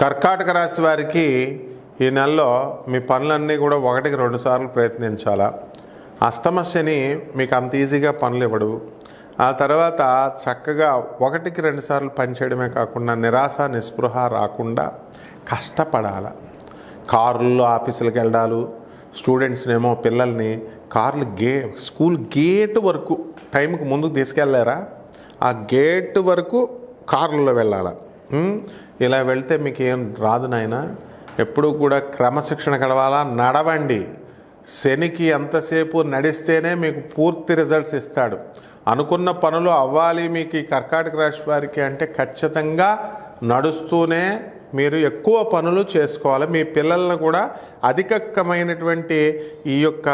కర్కాటక రాశి వారికి ఈ నెలలో మీ పనులన్నీ కూడా ఒకటికి రెండు సార్లు ప్రయత్నించాలా? అష్టమ శని మీకు అంత ఈజీగా పనులు ఇవ్వడు. ఆ తర్వాత చక్కగా ఒకటికి రెండు సార్లు పనిచేయడమే కాకుండా నిరాశ నిస్పృహ రాకుండా కష్టపడాల? కారుల్లో ఆఫీసులకు వెళ్ళడాలు స్టూడెంట్స్నేమో పిల్లల్ని కార్లు గే స్కూల్ గేట్ వరకు టైంకి ముందుకు తీసుకెళ్ళారా ఆ గేట్ వరకు కార్లలో వెళ్ళాలా? ఇలా వెళ్తే మీకు ఏం రాదు నాయన. ఎప్పుడూ కూడా క్రమశిక్షణ గడవాలా? నడవండి. శనికి ఎంతసేపు నడిస్తేనే మీకు పూర్తి రిజల్ట్స్ ఇస్తాడు. అనుకున్న పనులు అవ్వాలి మీకు ఈ కర్కాటక రాశి వారికి అంటే ఖచ్చితంగా నడుస్తూనే మీరు ఎక్కువ పనులు చేసుకోవాలి. మీ పిల్లలను కూడా అధికమైనటువంటి ఈ యొక్క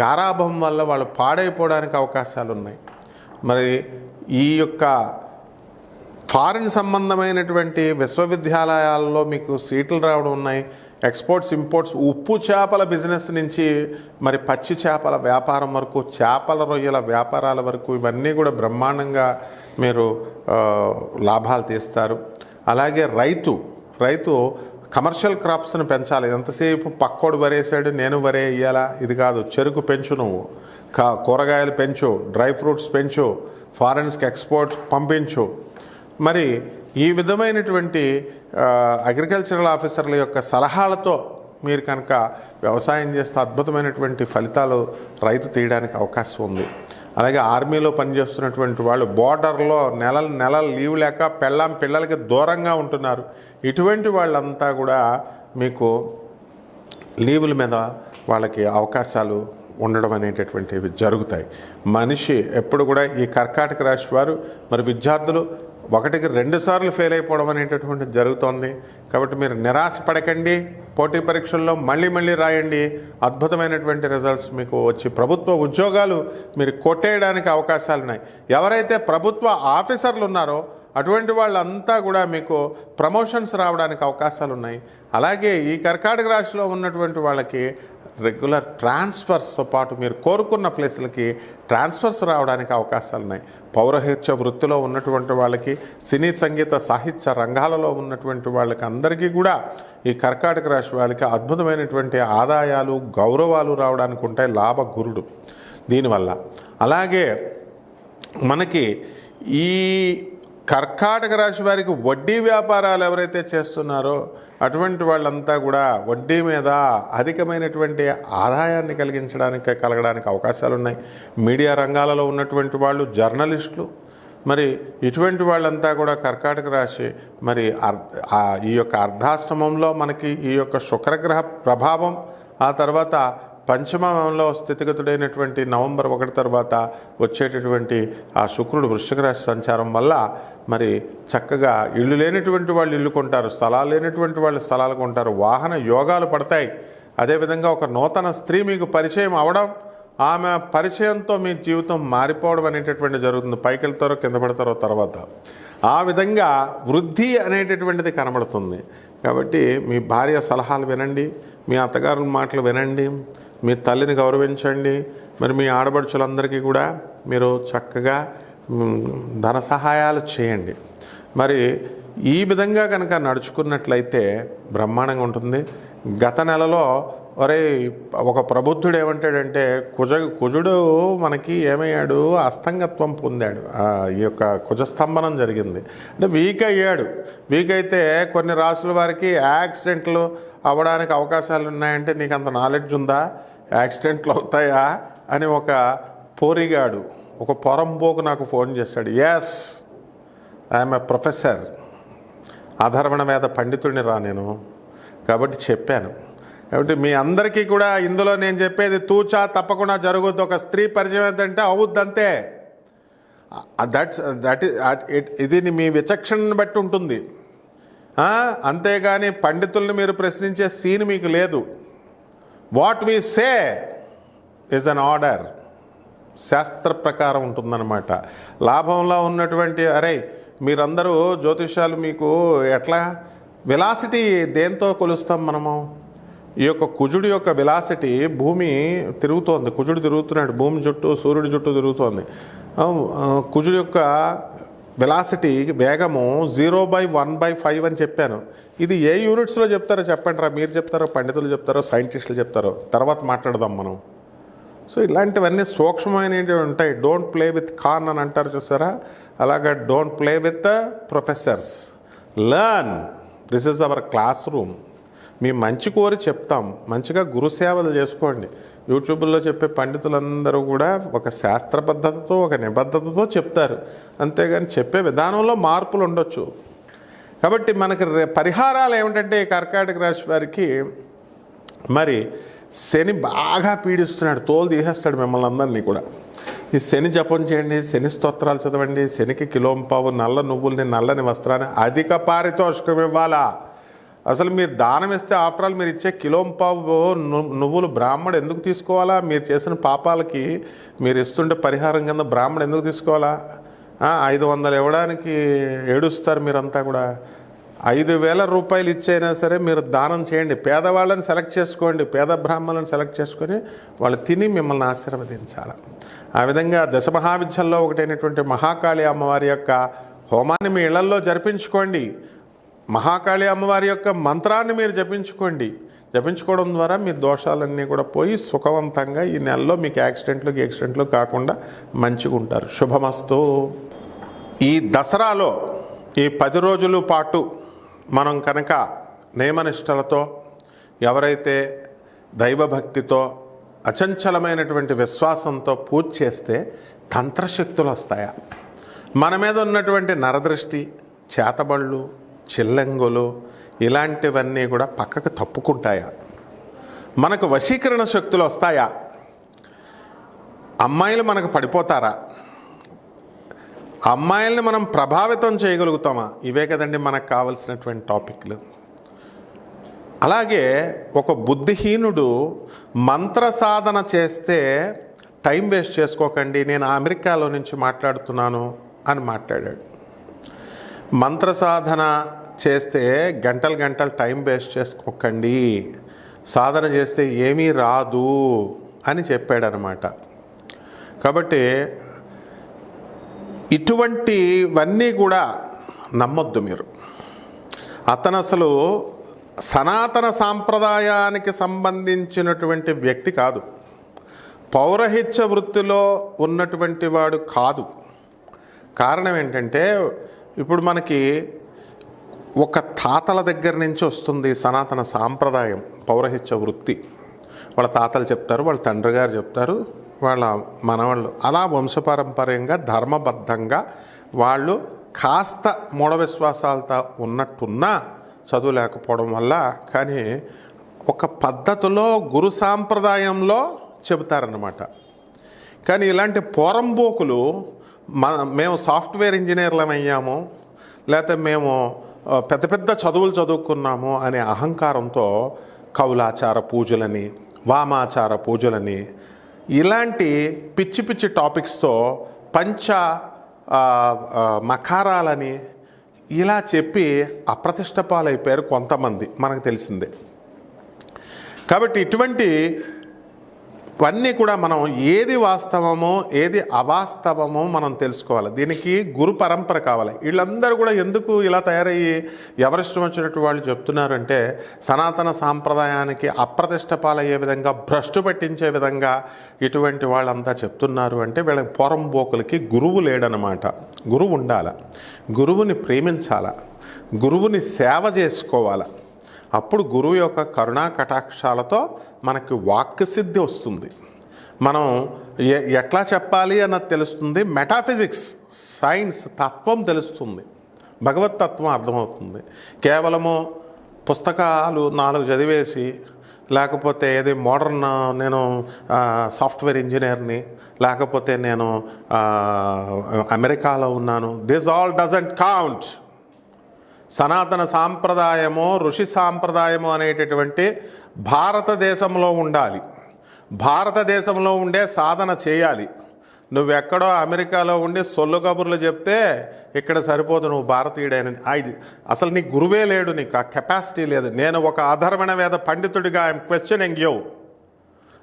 గారాభం వల్ల వాళ్ళు పాడైపోవడానికి అవకాశాలు ఉన్నాయి మరి ఈ యొక్క ఫారిన్ సంబంధమైనటువంటి విశ్వవిద్యాలయాల్లో మీకు సీట్లు రావడం ఉన్నాయి. ఎక్స్పోర్ట్స్ ఇంపోర్ట్స్ ఉప్పు చేపల బిజినెస్ నుంచి మరి పచ్చి చేపల వ్యాపారం వరకు చేపల రొయ్యల వ్యాపారాల వరకు ఇవన్నీ కూడా బ్రహ్మాండంగా మీరు లాభాలు తీస్తారు. అలాగే రైతు రైతు కమర్షియల్ క్రాప్స్ని పెంచాలి. ఎంతసేపు పక్కోడు వరేసాడు నేను వరే ఇయ్యాలా? ఇది కాదు చెరుకు పెంచు నువ్వు. కా కూరగాయలు పెంచు డ్రై ఫ్రూట్స్ పెంచు ఫారెన్స్కి ఎక్స్పోర్ట్ పంపించు. మరి ఈ విధమైనటువంటి అగ్రికల్చరల్ ఆఫీసర్ల యొక్క సలహాలతో మీరు కనుక వ్యవసాయం చేస్తే అద్భుతమైనటువంటి ఫలితాలు రైతు తీయడానికి అవకాశం ఉంది. అలాగే ఆర్మీలో పనిచేస్తున్నటువంటి వాళ్ళు బోర్డర్లో నెలలు నెలలు లీవ్ లేక పెళ్ళాం పిల్లలకి దూరంగా ఉంటున్నారు. ఇటువంటి వాళ్ళంతా కూడా మీకు లీవుల మీద వాళ్ళకి అవకాశాలు ఉండడం అనేటటువంటివి జరుగుతాయి. మనిషి ఎప్పుడు కూడా ఈ కర్కాటక రాశి వారు మరి విద్యార్థులు ఒకటికి రెండు సార్లు ఫెయిల్ అయిపోవడం అనేటటువంటిది జరుగుతోంది. కాబట్టి మీరు నిరాశ పడకండి పోటీ పరీక్షల్లో మళ్ళీ మళ్ళీ రాయండి. అద్భుతమైనటువంటి రిజల్ట్స్ మీకు వచ్చి ప్రభుత్వ ఉద్యోగాలు మీరు కొట్టేయడానికి అవకాశాలు ఉన్నాయి. ఎవరైతే ప్రభుత్వ ఆఫీసర్లు ఉన్నారో అటువంటి వాళ్ళంతా కూడా మీకు ప్రమోషన్స్ రావడానికి అవకాశాలు ఉన్నాయి. అలాగే ఈ కర్కాటక రాశిలో ఉన్నటువంటి వాళ్ళకి రెగ్యులర్ ట్రాన్స్ఫర్స్తో పాటు మీరు కోరుకున్న ప్లేసులకి ట్రాన్స్ఫర్స్ రావడానికి అవకాశాలు ఉన్నాయి. పౌరహిత్య వృత్తిలో ఉన్నటువంటి వాళ్ళకి సినీ సంగీత సాహిత్య రంగాలలో ఉన్నటువంటి వాళ్ళకి అందరికీ కూడా ఈ కర్కాటక రాశి వాళ్ళకి అద్భుతమైనటువంటి ఆదాయాలు గౌరవాలు రావడానికి ఉంటాయి లాభ గురుడు దీనివల్ల అలాగే మనకి ఈ కర్కాటక రాశి వారికి వడ్డీ వ్యాపారాలు ఎవరైతే చేస్తున్నారో అటువంటి వాళ్ళంతా కూడా వడ్డీ మీద అధికమైనటువంటి ఆదాయాన్ని కలిగించడానికి కలగడానికి అవకాశాలు ఉన్నాయి. మీడియా రంగాలలో ఉన్నటువంటి వాళ్ళు జర్నలిస్టులు మరి ఇటువంటి వాళ్ళంతా కూడా కర్కాటక రాశి మరి అర్- ఈ యొక్క అర్ధాష్టమంలో మనకి ఈ యొక్క శుక్రగ్రహ ప్రభావం ఆ తర్వాత పంచమంలో స్థితిగతుడైనటువంటి నవంబర్ ఒకటి తర్వాత వచ్చేటటువంటి ఆ శుక్రుడు వృశ్చిక రాశి సంచారం వల్ల మరి చక్కగా ఇల్లు లేనటువంటి వాళ్ళు ఇల్లు కొంటారు స్థలాలు లేనటువంటి వాళ్ళు స్థలాలు కొంటారు వాహన యోగాలు పడతాయి. అదేవిధంగా ఒక నూతన స్త్రీ మీకు పరిచయం అవడం ఆమె పరిచయంతో మీ జీవితం మారిపోవడం అనేటటువంటి జరుగుతుంది. పైకెళ్తారో కింద పడతారో తర్వాత. ఆ విధంగా వృద్ధి అనేటటువంటిది కనబడుతుంది. కాబట్టి మీ భార్య సలహాలు వినండి మీ అత్తగారుల మాటలు వినండి మీ తల్లిని గౌరవించండి. మరి మీ ఆడబడుచులందరికీ కూడా మీరు చక్కగా ధన సహాయాలు చేయండి. మరి ఈ విధంగా కనుక నడుచుకున్నట్లయితే బ్రహ్మాండంగా ఉంటుంది. గత నెలలో ఒరే ఒక ప్రబుద్ధుడు ఏమంటాడంటే కుజ కుజుడు మనకి ఏమయ్యాడు? అస్తంగత్వం పొందాడు. ఈ యొక్క కుజస్తంభనం జరిగింది. అంటే వీక్ అయ్యాడు. వీక్ అయితే కొన్ని రాసుల వారికి యాక్సిడెంట్లు అవ్వడానికి అవకాశాలు ఉన్నాయంటే నీకు అంత నాలెడ్జ్ ఉందా? యాక్సిడెంట్లు అవుతాయా? అని ఒక పోరిగాడు ఒక పొరంబోకు నాకు ఫోన్ చేశాడు ఎస్ ఐఎమ్ ఏ ప్రొఫెసర్ ఆధర్మణ మీద పండితుడిని రా నేను. కాబట్టి చెప్పాను. కాబట్టి మీ అందరికీ కూడా ఇందులో నేను చెప్పేది తూచా తప్పకుండా జరుగుద్ది. ఒక స్త్రీ పరిచయం ఏంటంటే అవుద్దంతే. దట్స్ దట్ ఇది మీ విచక్షణను బట్టి ఉంటుంది. అంతేగాని పండితుల్ని మీరు ప్రశ్నించే సీన్ మీకు లేదు. What we say is an order శాస్త్ర ప్రకారం ఉంటుందన్నమాట. లాభంలో ఉన్నటువంటి అరే మీరందరూ జ్యోతిష్యాలు మీకు ఎట్లా? వెలాసిటీ దేంతో కొలుస్తాం మనము? ఈ యొక్క కుజుడి యొక్క వెలాసిటీ భూమి తిరుగుతోంది. కుజుడు తిరుగుతున్నాడు. భూమి చుట్టూ సూర్యుడి చుట్టూ తిరుగుతోంది. ఆ, కుజుడి యొక్క వెలాసిటీ వేగము zero by one by five అని చెప్పాను. ఇది ఏ యూనిట్స్లో చెప్తారో చెప్పండి రా. మీరు చెప్తారో పండితులు చెప్తారో సైంటిస్టులు చెప్తారో. తర్వాత మాట్లాడదాం మనం. సో ఇలాంటివన్నీ సూక్ష్మమైనవి ఉంటాయి. డోంట్ ప్లే విత్ కాన్ అని అంటారు చూసారా? అలాగా don't play with the professors learn this is our classroom మీ మంచి కోరి చెప్తాం. మంచిగా గురుసేవలు చేసుకోండి. యూట్యూబ్లో చెప్పే పండితులందరూ కూడా ఒక శాస్త్ర పద్ధతితో ఒక నిబద్ధతతో చెప్తారు. అంతేగాని చెప్పే విధానంలో మార్పులు ఉండొచ్చు. కాబట్టి మనకి పరిహారాలు ఏమిటంటే ఈ కర్కాటక రాశి వారికి మరి శని బాగా పీడిస్తున్నాడు తోలు తీసేస్తాడు మిమ్మల్ని అందరినీ కూడా. ఈ శని జపం చేయండి శని స్తోత్రాలు చదవండి శనికి కిలోంపావు నల్ల నువ్వుల్ని నల్లని వస్త్రాన్ని అధిక పారితోషికం ఇవ్వాలా? అసలు మీరు దానం ఇస్తే ఆఫ్టర్ ఆల్ మీరు ఇచ్చే కిలోంపావు నువ్వులు బ్రాహ్మడు ఎందుకు తీసుకోవాలా? మీరు చేసిన పాపాలకి మీరు ఇస్తుంటే పరిహారం కింద బ్రాహ్మడు ఎందుకు తీసుకోవాలా? ఐదు వందలు ఇవ్వడానికి ఏడుస్తారు మీరంతా కూడా. ఐదు వేల రూపాయలు ఇచ్చైనా సరే మీరు దానం చేయండి. పేదవాళ్ళని సెలెక్ట్ చేసుకోండి. పేద బ్రాహ్మణులను సెలెక్ట్ చేసుకొని వాళ్ళు తిని మిమ్మల్ని ఆశీర్వదించాలి. ఆ విధంగా దశమహావిద్యల్లో ఒకటైనటువంటి మహాకాళి అమ్మవారి యొక్క హోమాన్ని మీ ఇళ్ళల్లో జరిపించుకోండి. మహాకాళి అమ్మవారి యొక్క మంత్రాన్ని మీరు జపించుకోండి. జపించుకోవడం ద్వారా మీ దోషాలన్నీ కూడా పోయి సుఖవంతంగా ఈ నెలలో మీకు యాక్సిడెంట్లు యాక్సిడెంట్లు కాకుండా మంచిగా ఉంటారు. శుభమస్తు. ఈ దసరాలో ఈ పది రోజుల పాటు మనం కనుక నియమనిష్టలతో ఎవరైతే దైవభక్తితో అచంచలమైనటువంటి విశ్వాసంతో పూజ చేస్తే తంత్రశక్తులు వస్తాయా? మన మీద ఉన్నటువంటి నరదృష్టి చేతబళ్ళు చిల్లంగులు ఇలాంటివన్నీ కూడా పక్కకు తప్పుకుంటాయా? మనకు వశీకరణ శక్తులు వస్తాయా? అమ్మాయిలు మనకు పడిపోతారా? అమ్మాయిల్ని మనం ప్రభావితం చేయగలుగుతామా? ఇవే కదండి మనకు కావలసినటువంటి టాపిక్లు. అలాగే ఒక బుద్ధిహీనుడు మంత్ర సాధన చేస్తే టైం వేస్ట్ చేసుకోకండి నేను అమెరికాలో నుంచి మాట్లాడుతున్నాను అని మాట్లాడాడు. మంత్ర సాధన చేస్తే గంటలు గంటలు టైం వేస్ట్ చేసుకోకండి సాధన చేస్తే ఏమీ రాదు అని చెప్పాడనమాట. కాబట్టి ఇటువంటివన్నీ కూడా నమ్మొద్దు మీరు. అతను అసలు సనాతన సాంప్రదాయానికి సంబంధించినటువంటి వ్యక్తి కాదు. పౌరహిత్య వృత్తిలో ఉన్నటువంటి వాడు కాదు. కారణం ఏంటంటే ఇప్పుడు మనకి ఒక తాతల దగ్గర నుంచి వస్తుంది సనాతన సాంప్రదాయం పౌరహిత్య వృత్తి. వాళ్ళ తాతలు చెప్తారు వాళ్ళ తండ్రి గారు చెప్తారు వాళ్ళ మనవాళ్ళు. అలా వంశపారంపర్యంగా ధర్మబద్ధంగా వాళ్ళు కాస్త మూఢవిశ్వాసాలతో ఉన్నట్టున్నా చదువు లేకపోవడం వల్ల కానీ ఒక పద్ధతిలో గురు సాంప్రదాయంలో చెబుతారన్నమాట. కానీ ఇలాంటి పోరంబోకులు మన మేము సాఫ్ట్వేర్ ఇంజనీర్లం అయ్యాము లేకపోతే మేము పెద్ద పెద్ద చదువులు చదువుకున్నాము అనే అహంకారంతో కౌలాచార పూజలని వామాచార పూజలని ఇలాంటి పిచ్చి పిచ్చి టాపిక్స్తో పంచ మకారాలని ఇలా చెప్పి అప్రతిష్ట పాలైపోయారు కొంతమంది మనకు తెలిసిందే. కాబట్టి ఇటువంటి ఇవన్నీ కూడా మనం ఏది వాస్తవమో ఏది అవాస్తవమో మనం తెలుసుకోవాలి. దీనికి గురు పరంపర కావాలి. వీళ్ళందరూ కూడా ఎందుకు ఇలా తయారయ్యి ఎవరిష్టం వచ్చినట్టు వాళ్ళు చెప్తున్నారంటే సనాతన సాంప్రదాయానికి అప్రతిష్ట పాలయ్యే విధంగా భ్రష్టు పట్టించే విధంగా ఇటువంటి వాళ్ళంతా చెప్తున్నారు అంటే వీళ్ళ పొరంబోకులకి గురువు లేడనమాట. గురువు ఉండాల. గురువుని ప్రేమించాల. గురువుని సేవ చేసుకోవాలి. అప్పుడు గురువు యొక్క కరుణా కటాక్షాలతో మనకి వాక్సిద్ధి వస్తుంది. మనం ఎ- ఎట్లా చెప్పాలి అన్నది తెలుస్తుంది. మెటాఫిజిక్స్ సైన్స్ తత్వం తెలుస్తుంది. భగవత్ తత్వం అర్థమవుతుంది. కేవలము పుస్తకాలు నాలుగు చదివేసి లేకపోతే ఏది మోడర్న్ నేను సాఫ్ట్వేర్ ఇంజనీర్ని లేకపోతే నేను అమెరికాలో ఉన్నాను. దిస్ ఆల్ డజంట్ కౌంట్ సనాతన సాంప్రదాయము ఋషి సాంప్రదాయము అనేటటువంటి భారతదేశంలో ఉండాలి. భారతదేశంలో ఉండే సాధన చేయాలి. నువ్వెక్కడో అమెరికాలో ఉండి సొల్లు కబుర్లు చెప్తే ఇక్కడ సరిపోదు నువ్వు భారతీయుడైన అసలు నీ గురువే లేడు నీకు ఆ కెపాసిటీ లేదు. నేను ఒక అధర్వణ వేద పండితుడిగా ఐఎమ్ క్వశ్చనింగ్ యూ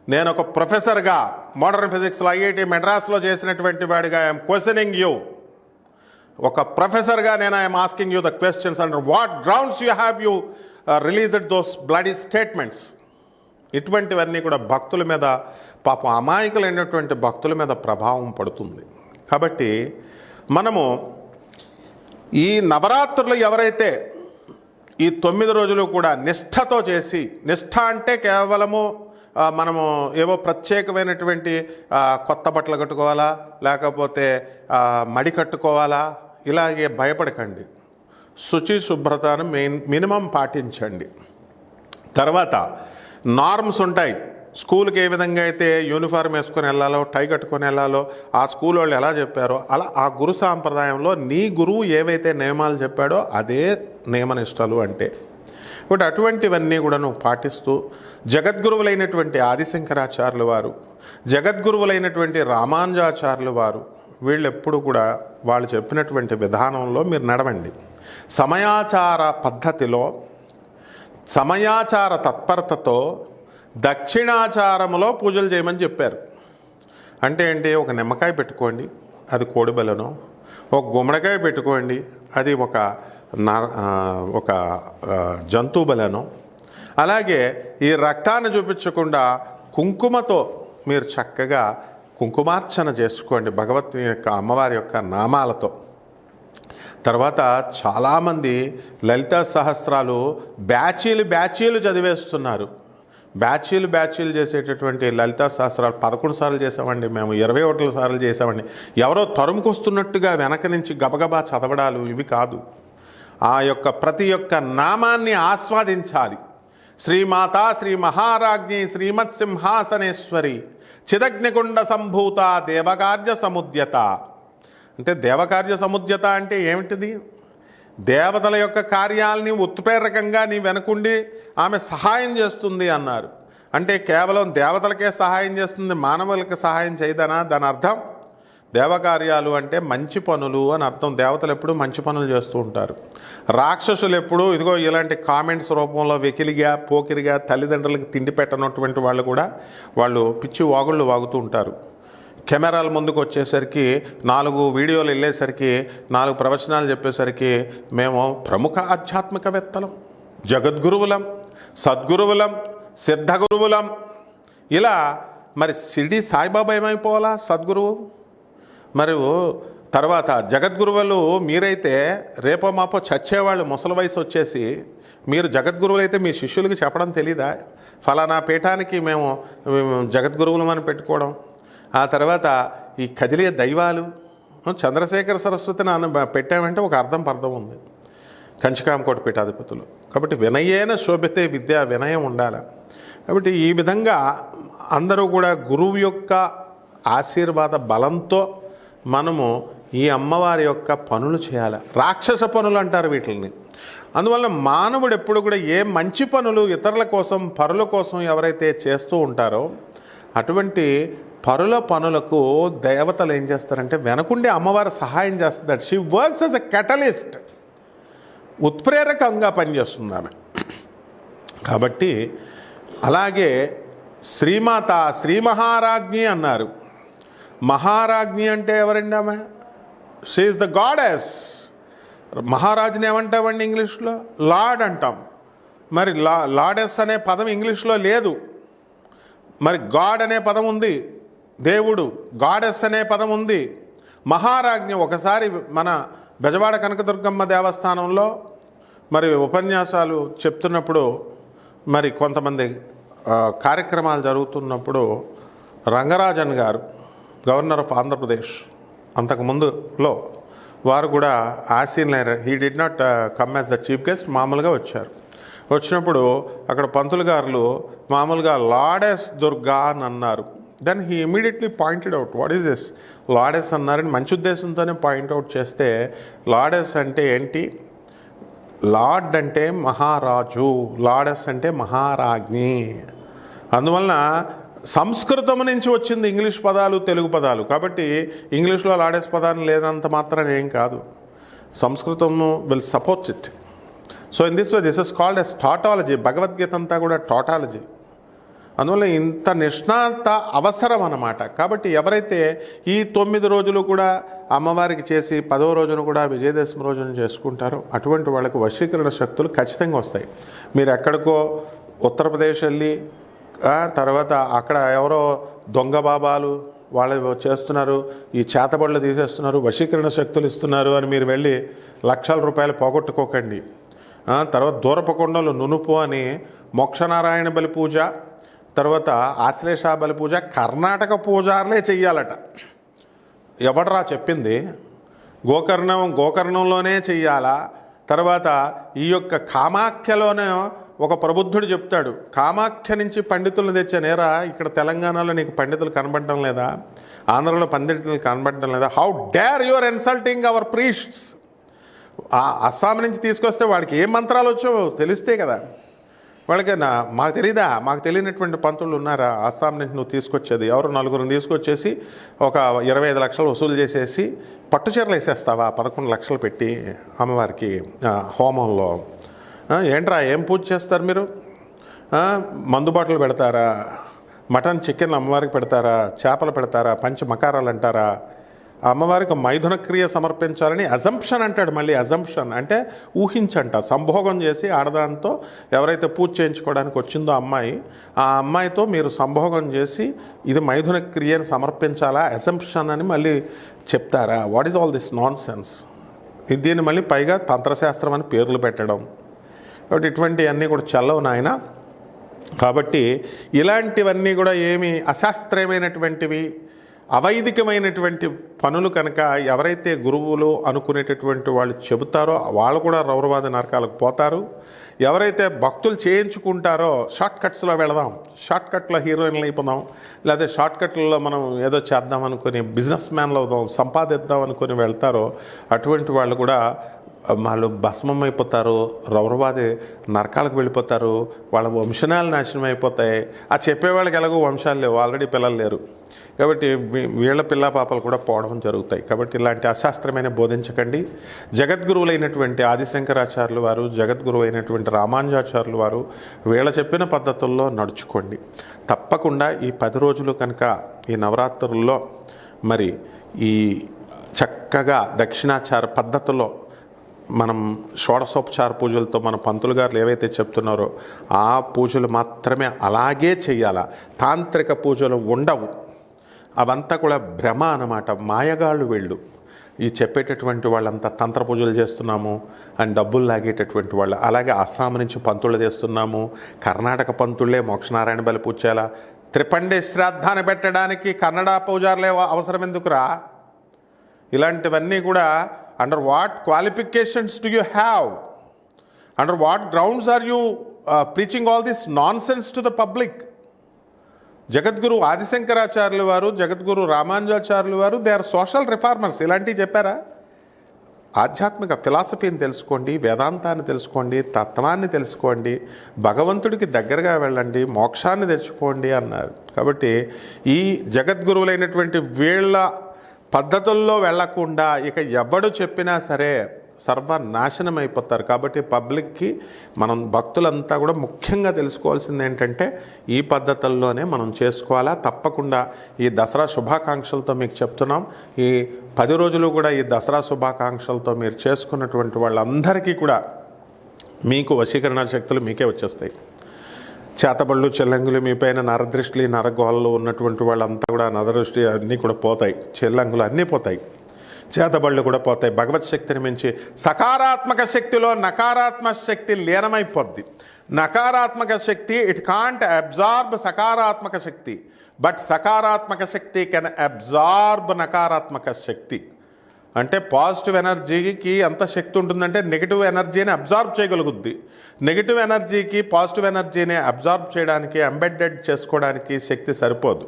నేను ఒక ప్రొఫెసర్గా మోడర్న్ ఫిజిక్స్లో ఐఐటి మెడ్రాస్లో చేసినటువంటి వాడిగా ఐఎమ్ క్వశ్చనింగ్ యూ ఒక ప్రొఫెసర్గా నేను I'm asking you the questions and what grounds you have you released those bloody statements ఇటువంటివన్నీ కూడా భక్తుల మీద పాపం అమాయకులైనటువంటి భక్తుల మీద ప్రభావం పడుతుంది. కాబట్టి మనము ఈ నవరాత్రులు ఎవరైతే ఈ తొమ్మిది రోజులు కూడా నిష్ఠతో చేసి నిష్ఠ అంటే కేవలము uh, మనము ఏవో ప్రత్యేకమైనటువంటి uh, కొత్త బట్టలు కట్టుకోవాలా లేకపోతే uh, మడి కట్టుకోవాలా ఇలాగే భయపడకండి. శుచి శుభ్రతను మెయిన్ మినిమం పాటించండి. తర్వాత నార్మ్స్ ఉంటాయి. స్కూల్కి ఏ విధంగా అయితే యూనిఫామ్ వేసుకొని వెళ్ళాలో టై కట్టుకొని వెళ్ళాలో ఆ స్కూల్ వాళ్ళు ఎలా చెప్పారో అలా ఆ గురు సాంప్రదాయంలో నీ గురువు ఏవైతే నియమాలు చెప్పాడో అదే నియమనిష్టలు అంటే. కాబట్టి అటువంటివన్నీ కూడా నువ్వు పాటిస్తూ జగద్గురువులైనటువంటి ఆదిశంకరాచార్యుల వారు జగద్గురువులైనటువంటి రామానుజాచార్యుల వారు వీళ్ళెప్పుడు కూడా వాళ్ళు చెప్పినటువంటి విధానంలో మీరు నడవండి. సమయాచార పద్ధతిలో సమయాచార తత్పరతతో దక్షిణాచారములో పూజలు చేయమని చెప్పారు. అంటే ఏంటి? ఒక నిమ్మకాయ పెట్టుకోండి అది కోడిబెలను ఒక గుమ్మడికాయ పెట్టుకోండి అది ఒక నా ఒక జంతువు బలను అలాగే ఈ రక్తాన్ని చూపించకుండా కుంకుమతో మీరు చక్కగా కుంకుమార్చన చేసుకోండి భగవత్ యొక్క అమ్మవారి యొక్క నామాలతో. తర్వాత చాలామంది లలిత సహస్రాలు బ్యాచీలు బ్యాచీలు చదివేస్తున్నారు. బ్యాచీలు బ్యాచీలు చేసేటటువంటి లలిత సహస్రాలు పదకొండు సార్లు చేసామండి మేము ఇరవై ఒకటి సార్లు చేసామండి. ఎవరో తరుముకొస్తున్నట్టుగా వెనక నుంచి గబగబా చదవడాలు ఇవి కాదు. ఆ యొక్క ప్రతి ఒక్క నామాన్ని ఆస్వాదించాలి. శ్రీమాత శ్రీ మహారాజ్ఞి శ్రీమత్ సింహాసనేశ్వరి చిదగ్నికుండ సంభూత దేవకార్య సముద్యత. అంటే దేవకార్య సముద్యత అంటే ఏమిటిది? దేవతల యొక్క కార్యాలని ఉత్ప్రేరకంగా నీ వెనకుండి ఆమె సహాయం చేస్తుంది అన్నారు. అంటే కేవలం దేవతలకే సహాయం చేస్తుంది మానవులకి సహాయం చేయదనా? దాని అర్థం దేవకార్యాలు అంటే మంచి పనులు అని అర్థం. దేవతలు ఎప్పుడూ మంచి పనులు చేస్తూ ఉంటారు. రాక్షసులు ఎప్పుడూ ఇదిగో ఇలాంటి కామెంట్స్ రూపంలో వెకిలిగా పోకిరిగా తల్లిదండ్రులకు తిండి పెట్టనటువంటి వాళ్ళు కూడా వాళ్ళు పిచ్చి వాగుళ్ళు వాగుతూ ఉంటారు. కెమెరాల ముందుకు వచ్చేసరికి నాలుగు వీడియోలు వెళ్ళేసరికి నాలుగు ప్రవచనాలు చెప్పేసరికి మేము ప్రముఖ ఆధ్యాత్మికవేత్తలం జగద్గురువులం సద్గురువులం సిద్ధగురువులం. ఇలా మరి షిరిడి సాయిబాబా ఏమైపోవాలా సద్గురువు? మరి తర్వాత జగద్గురువులు మీరైతే రేపో మాపో చచ్చేవాళ్ళు ముసలి వయసు వచ్చేసి మీరు జగద్గురువులు అయితే మీ శిష్యులకి చెప్పడం తెలీదా? ఫలానా పీఠానికి మేము జగద్గురువులు జగద్గురువులమని పెట్టుకోవడం. ఆ తర్వాత ఈ కదిలే దైవాలు చంద్రశేఖర సరస్వతిని అన్న పెట్టామంటే ఒక అర్థం పర్థం ఉంది. కంచికామకోట పీఠాధిపతులు. కాబట్టి వినయేన శోభితే విద్య వినయం ఉండాలి. కాబట్టి ఈ విధంగా అందరూ కూడా గురువు యొక్క ఆశీర్వాద బలంతో మనము ఈ అమ్మవారి యొక్క పనులు చేయాలి. రాక్షస పనులు అంటారు వీటిని అందువల్ల మానవుడు ఎప్పుడు కూడా ఏ మంచి పనులు ఇతరుల కోసం పరుల కోసం ఎవరైతే చేస్తూ ఉంటారో అటువంటి పరుల పనులకు దేవతలు ఏం చేస్తారంటే వెనకుండే అమ్మవారు సహాయం చేస్తుంది she works as a catalyst ఉత్ప్రేరకంగా పనిచేస్తుంది ఆమె. కాబట్టి అలాగే శ్రీమాత శ్రీ మహారాజ్ఞి అన్నారు. మహారాజ్ఞి అంటే ఎవరండి ఆమె? షీఈస్ ద గాడెస్ మహారాజుని ఏమంటామండి ఇంగ్లీష్లో? లార్డ్ అంటాం. మరి లా లాడెస్ అనే పదం ఇంగ్లీష్లో లేదు. మరి గాడ్ అనే పదం ఉంది. దేవుడు గాడెస్ అనే పదం ఉంది. మహారాజ్ఞ ఒకసారి మన బెజవాడ కనకదుర్గమ్మ దేవస్థానంలో మరి ఉపన్యాసాలు చెప్తున్నప్పుడు మరి కొంతమంది కార్యక్రమాలు జరుగుతున్నప్పుడు రంగరాజన్ గారు గవర్నర్ ఆఫ్ ఆంధ్రప్రదేశ్ అంతకుముందులో వారు కూడా ఆసీన్ he did not come as the chief guest మామూలుగా వచ్చారు. వచ్చినప్పుడు అక్కడ పంతులు గారులు మామూలుగా లాడెస్ దుర్గా అని అన్నారు. Then he immediately pointed out what is this ladies అన్నారని మంచి ఉద్దేశంతోనే పాయింట్అవుట్ చేస్తే లాడెస్ అంటే ఏంటి? లార్డ్ అంటే మహారాజు లాడెస్ అంటే మహారాజ్ఞి. అందువలన సంస్కృతం నుంచి వచ్చింది ఇంగ్లీష్ పదాలు తెలుగు పదాలు. కాబట్టి ఇంగ్లీష్లో లాడేస్ పదాన్ని లేనంత మాత్రం ఏం కాదు. సంస్కృతము will support it so in this way this is called as tautology Bhagavad Gita అంతా కూడా టాటాలజీ అందువల్ల ఇంత నిష్ణాత అవసరం అన్నమాట. కాబట్టి ఎవరైతే ఈ తొమ్మిది రోజులు కూడా అమ్మవారికి చేసి పదవ రోజున కూడా విజయదశమి రోజున చేసుకుంటారో అటువంటి వాళ్ళకి వశీకరణ శక్తులు ఖచ్చితంగా వస్తాయి. మీరు ఎక్కడికో ఉత్తరప్రదేశ్ వెళ్ళి తర్వాత అక్కడ ఎవరో దొంగ బాబాలు వాళ్ళు చేస్తున్నారు ఈ చేతబడులు తీసేస్తున్నారు వశీకరణ శక్తులు ఇస్తున్నారు అని మీరు వెళ్ళి లక్షల రూపాయలు పోగొట్టుకోకండి. తర్వాత దూరపకొండలు నునుపు అని మోక్షనారాయణ బలి పూజ తర్వాత ఆశ్లేష బలి పూజ కర్ణాటక పూజారులే చెయ్యాలట. ఎవడరా చెప్పింది? గోకర్ణం గోకర్ణంలోనే చెయ్యాలా? తర్వాత ఈ యొక్క కామాఖ్యలోనే ఒక ప్రబుద్ధుడు చెప్తాడు కామాఖ్య నుంచి పండితులను తెచ్చే నేరా ఇక్కడ తెలంగాణలో నీకు పండితులు కనబడడం లేదా? ఆంధ్రలో పండితులు కనబడడం లేదా? How dare your insulting our priests Assam నుంచి తీసుకొస్తే వాడికి ఏ మంత్రాలు వచ్చో తెలిస్తే కదా. వాళ్ళకి నా మాకు తెలీదా? మాకు తెలియనటువంటి పంతులు ఉన్నారా? అస్సాం నుంచి నువ్వు తీసుకొచ్చేది ఎవరు? నలుగురిని తీసుకొచ్చేసి ఒక ఇరవై ఐదు లక్షలు వసూలు చేసేసి పట్టు చీరలు వేసేస్తావా? పదకొండు లక్షలు పెట్టి అమ్మవారికి హోమంలో. ఏంట్రా ఏం పూజ చేస్తారు మీరు? మందు బాటలు పెడతారా? మటన్ చికెన్ అమ్మవారికి పెడతారా? చేపలు పెడతారా? పంచ మకారాలు అంటారా? అమ్మవారికి మైథున క్రియ సమర్పించాలని అజంప్షన్ అంటాడు మళ్ళీ అజంప్షన్. అంటే ఊహించంట సంభోగం చేసి ఆడదాంతో ఎవరైతే పూజ చేయించుకోవడానికి వచ్చిందో అమ్మాయి ఆ అమ్మాయితో మీరు సంభోగం చేసి ఇది మైథున క్రియను సమర్పించాలా? అజంప్షన్ అని మళ్ళీ చెప్తారా? What is all this nonsense దీన్ని మళ్ళీ పైగా తంత్రశాస్త్రం అని పేర్లు పెట్టడం. కాబట్టి ఇటువంటివన్నీ కూడా చల్లవు నాయన. కాబట్టి ఇలాంటివన్నీ కూడా ఏమి అశాస్త్రీయమైనటువంటివి అవైదికమైనటువంటి పనులు కనుక ఎవరైతే గురువులు అనుకునేటటువంటి వాళ్ళు చెబుతారో వాళ్ళు కూడా రౌరవాద నరకాలకు పోతారు. ఎవరైతే భక్తులు చేయించుకుంటారో షార్ట్ కట్స్లో వెళదాం షార్ట్ కట్లో హీరోయిన్లు అయిపోదాం లేదా షార్ట్ కట్లలో మనం ఏదో చేద్దాం అనుకుని బిజినెస్ మ్యాన్లు అవుదాం సంపాదిద్దాం అనుకుని వెళ్తారో అటువంటి వాళ్ళు కూడా వాళ్ళు భస్మం అయిపోతారు రౌరవాది నరకాలకు వెళ్ళిపోతారు వాళ్ళ వంశనాలు నాశనం అయిపోతాయి ఆ చెప్పేవాళ్ళకి ఎలాగో వంశాలు లేవు ఆల్రెడీ పిల్లలు లేరు. కాబట్టి వీ- వీళ్ళ పిల్ల పాపలు కూడా పోవడం జరుగుతాయి. కాబట్టి ఇలాంటి అశాస్త్రమైన బోధించకండి. జగద్గురువులైనటువంటి ఆదిశంకరాచార్యులు వారు జగద్గురువు అయినటువంటి రామానుజాచార్యులు వారు వీళ్ళ చెప్పిన పద్ధతుల్లో నడుచుకోండి. తప్పకుండా ఈ పది రోజులు కనుక ఈ నవరాత్రుల్లో మరి ఈ చక్కగా దక్షిణాచార పద్ధతిలో మనం షోడశోపచార పూజలతో మన పంతులు గారు ఏవైతే చెప్తున్నారో ఆ పూజలు మాత్రమే అలాగే చేయాలా తాంత్రిక పూజలు ఉండవు. అవంతా కూడా భ్రమ అన్నమాట. మాయగాళ్ళు వెళ్ళు. ఈ చెప్పేటటువంటి వాళ్ళంతా తంత్ర పూజలు చేస్తున్నాము అని డబ్బులు లాగేటటువంటి వాళ్ళు. అలాగే అస్సాం నుంచి పంతులు తెస్తున్నాము. కర్ణాటక పంతుళ్ళే మోక్షనారాయణ బలి పూజ త్రిపండి శ్రాద్ధాన్ని పెట్టడానికి కన్నడ పూజారులే అవసరం ఎందుకురా ఇలాంటివన్నీ కూడా under what qualifications do you have under what grounds are you preaching all this nonsense to the public జగద్గురు ఆదిశంకరాచార్యులు వారు జగద్గురు రామానుజాచార్యులు వారు దే ఆర్ సోషల్ రిఫార్మర్స్ ఇలాంటివి చెప్పారా? ఆధ్యాత్మిక ఫిలాసఫీని తెలుసుకోండి వేదాంతాన్ని తెలుసుకోండి తత్వాన్ని తెలుసుకోండి భగవంతుడికి దగ్గరగా వెళ్ళండి మోక్షాన్ని తెచ్చుకోండి అన్నారు. కాబట్టి ఈ జగద్గురువులైనటువంటి వీళ్ళ పద్ధతుల్లో వెళ్ళకుండా ఇక ఎవడు చెప్పినా సరే సర్వనాశనం అయిపోతారు. కాబట్టి పబ్లిక్కి మనం భక్తులంతా కూడా ముఖ్యంగా తెలుసుకోవాల్సింది ఏంటంటే ఈ పద్ధతుల్లోనే మనం చేసుకోవాలా. తప్పకుండా ఈ దసరా శుభాకాంక్షలతో మీకు చెప్తున్నాం. ఈ పది రోజులు కూడా ఈ దసరా శుభాకాంక్షలతో మీరు చేసుకున్నటువంటి వాళ్ళందరికీ కూడా మీకు వశీకరణ శక్తులు మీకే వచ్చేస్తాయి. చేతబళ్ళు చెల్లంగులు మీ పైన నరదృష్టిలు ఉన్నటువంటి వాళ్ళంతా కూడా నరదృష్టి అన్నీ కూడా పోతాయి. చెల్లంగులు అన్నీ పోతాయి. చేతబళ్ళు కూడా పోతాయి. భగవత్ శక్తిని మించి సకారాత్మక శక్తిలో నకారాత్మక శక్తి లీనమైపోద్ది. నకారాత్మక శక్తి ఇట్ కాంట్ అబ్జార్బ్ సకారాత్మక శక్తి. బట్ సకారాత్మక శక్తి కెన్ అబ్జార్బ్ నకారాత్మక శక్తి. అంటే పాజిటివ్ ఎనర్జీకి ఎంత శక్తి ఉంటుందంటే నెగిటివ్ ఎనర్జీని అబ్జార్బ్ చేయగలుగుద్ది. నెగిటివ్ ఎనర్జీకి పాజిటివ్ ఎనర్జీని అబ్జార్బ్ చేయడానికి ఎంబెడెడ్ చేసుకోవడానికి శక్తి సరిపోదు.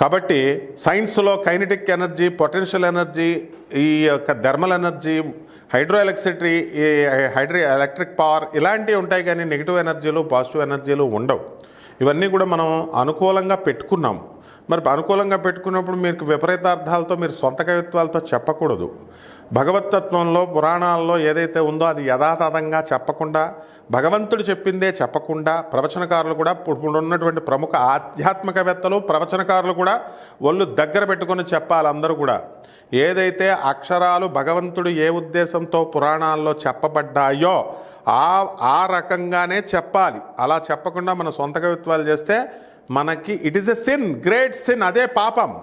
కాబట్టి సైన్స్లో కైనటిక్ ఎనర్జీ పొటెన్షియల్ ఎనర్జీ ఈ యొక్క థర్మల్ ఎనర్జీ హైడ్రో ఎలక్ట్రిసిటీ ఈ హైడ్రో ఎలక్ట్రిక్ పవర్ ఇలాంటివి ఉంటాయి కానీ నెగిటివ్ ఎనర్జీలు పాజిటివ్ ఎనర్జీలు ఉండవు. ఇవన్నీ కూడా మనం అనుకూలంగా పెట్టుకున్నాం మరి అనుకూలంగా పెట్టుకున్నప్పుడు మీకు విపరీతార్థాలతో మీరు సొంత కవిత్వాలతో చెప్పకూడదు. భగవతత్వంలో పురాణాల్లో ఏదైతే ఉందో అది యథాతథంగా చెప్పకుండా భగవంతుడు చెప్పిందే చెప్పకుండా ప్రవచనకారులు కూడా ఇప్పుడు ఉన్నటువంటి ప్రముఖ ఆధ్యాత్మికవేత్తలు ప్రవచనకారులు కూడా ఒళ్ళు దగ్గర పెట్టుకొని చెప్పాలి అందరూ కూడా. ఏదైతే అక్షరాలు భగవంతుడు ఏ ఉద్దేశంతో పురాణాల్లో చెప్పబడ్డాయో ఆ ఆ రకంగానే చెప్పాలి. అలా చెప్పకుండా మన సొంత కవిత్వాలు చేస్తే మనకి it is a sin great sin అదే పాపం.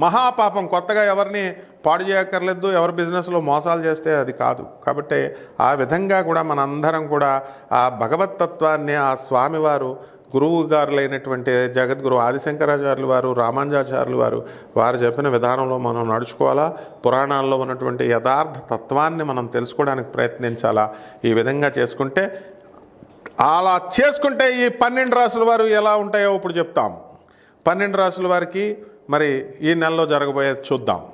మహాపాపం కొత్తగా ఎవరిని పాడు చేయక్కర్లేదు ఎవరి బిజినెస్లో మోసాలు చేస్తే అది కాదు. కాబట్టి ఆ విధంగా కూడా మనందరం కూడా ఆ భగవతత్వాన్ని ఆ స్వామివారు గురువు గారులైనటువంటి జగద్గురు ఆదిశంకరాచార్యులు వారు రామానుజాచార్యులు వారు వారు చెప్పిన విధానంలో మనం నడుచుకోవాలా? పురాణాల్లో ఉన్నటువంటి యథార్థ తత్వాన్ని మనం తెలుసుకోవడానికి ప్రయత్నించాలా? ఈ విధంగా చేసుకుంటే అలా చేసుకుంటే ఈ పన్నెండు రాసుల వారు ఎలా ఉంటాయో ఇప్పుడు చెప్తాం. పన్నెండు రాసుల వారికి మరి ఈ నెలలో జరగబోయే చూద్దాం.